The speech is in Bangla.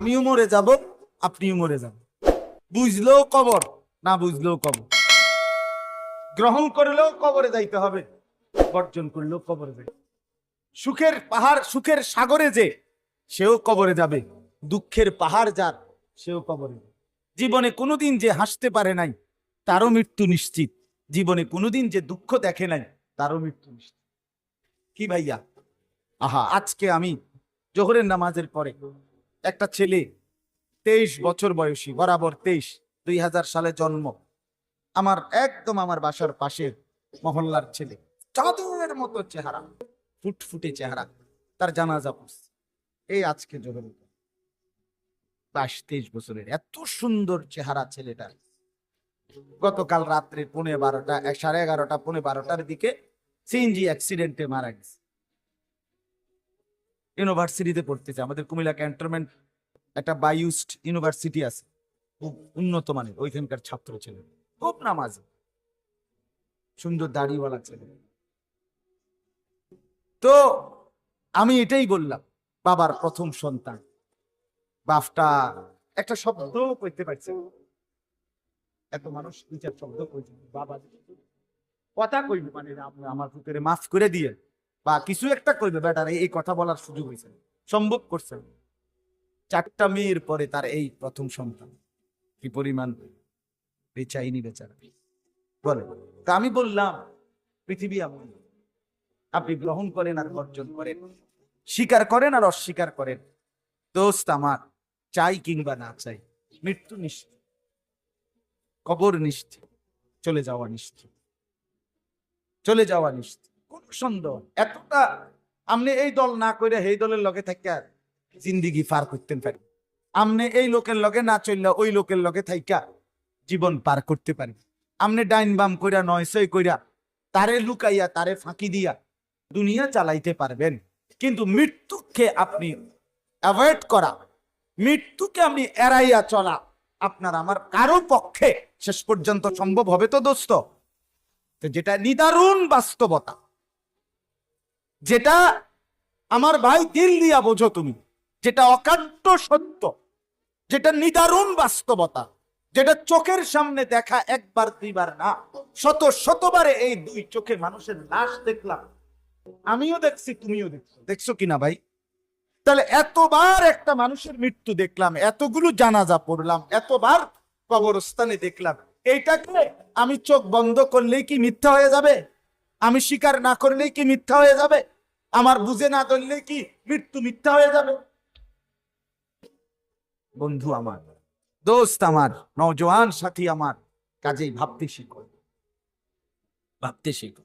আমিও মরে যাব, আপনিও মরে যাবেন বুঝলেও কবর, না বুঝলেও কবর। গ্রহণ করলেও কবরে যাইতে হবে, বর্জন করলেও কবরে যাইতে সুখের পাহাড়, সুখের সাগরে যে, সেও কবরে যাবে। দুঃখের পাহাড় যার, সেও কবরে যাবে। জীবনে কোনোদিন যে হাসতে পারে নাই, তারও মৃত্যু নিশ্চিত। জীবনে কোনোদিন যে দুঃখ দেখে নাই, তারও মৃত্যু নিশ্চিত। কি ভাইয়া? আহা, আজকে আমি জোহরের নামাজের পরে একটা ছেলে তেইশ বছর বয়সী বরাবর তেইশ দুই সালে জন্ম। আমার একদম আমার বাসার পাশের মহল্লার ছেলে। চাঁদের মতো চেহারা ফুটফুটে চেহারা তার জানাজা পড়ছে। এই আজকে জোহরের পরে। বাইশ তেইশ বছরের এত সুন্দর চেহারা ছেলেটার। গতকাল রাত্রে পৌনে বারোটা সাড়ে এগারোটা পৌনে বারোটার দিকে সিএনজি অ্যাক্সিডেন্টে মারা গেছে। ইউনিভার্সিটিতে পড়তেছে। আমাদের কুমিল্লা ক্যান্টনমেন্ট একটা বায়ুস্ট ইউনিভার্সিটি আছে। খুব উন্নত মানের, ওইখানকার ছাত্র ছেলে। খুব নামাজ। সুন্দর দাড়িওয়ালা ছেলে। তো আমি এটাই বললাম, বাবার প্রথম সন্তান। বাপটা একটা শব্দ কইতে পারছে এত মানুষ দুই চার শব্দ কইছে বাবা কথা কইবে মানে আমার পুকুরে মাফ করে দিয়ে বা কিছু একটা কইবে বেটার এই কথা বলার সুযোগ হয়েছে। সম্ভব করছে না। চারটা মেয়ের পরে তার এই প্রথম সন্তান। কি পরিমাণ বেচাইনি বেচারা। বলে, তা আমি বললাম, পৃথিবী এমন। আপনি গ্রহণ করেন আর বর্জন করেন। স্বীকার করেন আর অস্বীকার করেন। দোস্ত আমার, চাই কিংবা না চাই, মৃত্যু নিশ্চিত। কবর নিশ্চিত। চলে যাওয়া নিশ্চিত। চলে যাওয়া নিশ্চিত। কোন এতটা আপনি এই দল না করে এই দলের লগে থাকা জিন্দিগি পার করতেন পারি। আপনি এই লোকের লগে না চললে ওই লোকের লগে থাইকা জীবন পার করতে পারি। আপনি ডাইন বাম কইরা, নয় সই কইরা, তারে লুকাইয়া, তারে ফাঁকি দিয়া দুনিয়া চালাইতে পারবেন। কিন্তু মৃত্যুকে আপনি অ্যাভয়েড করা, মৃত্যুকে আপনি এড়াইয়া চলা আপনার আমার কারও পক্ষে শেষ পর্যন্ত সম্ভব হবে তো দোস্ত। যেটা নিদারুণ বাস্তবতা যেটা আমার ভাই দিল দিয়া বোঝো তুমি। যেটা অকাট্য সত্য, যেটা নিদারুণ বাস্তবতা, যেটা চোখের সামনে দেখা একবার দুইবার না। শত শতবারে এই দুই চোখে মানুষের লাশ দেখলাম। আমিও দেখছি, তুমিও দেখছ। দেখছ কিনা ভাই? তাহলে এতবার একটা মানুষের মৃত্যু দেখলাম, এতগুলো জানাজা পড়লাম, এতবার কবরস্থানে দেখলাম। এইটাকে আমি চোখ বন্ধ করলেই কি মিথ্যা হয়ে যাবে? আমি স্বীকার না করলেই কি মিথ্যা হয়ে যাবে? আমার বুঝে না ধরলে কি মৃত্যু মিথ্যা হয়ে যাবে? বন্ধু আমার, দোস্ত আমার নজওয়ান সাথী আমার, কাজেই ভাবতে শিখো। ভাবতে শিখো।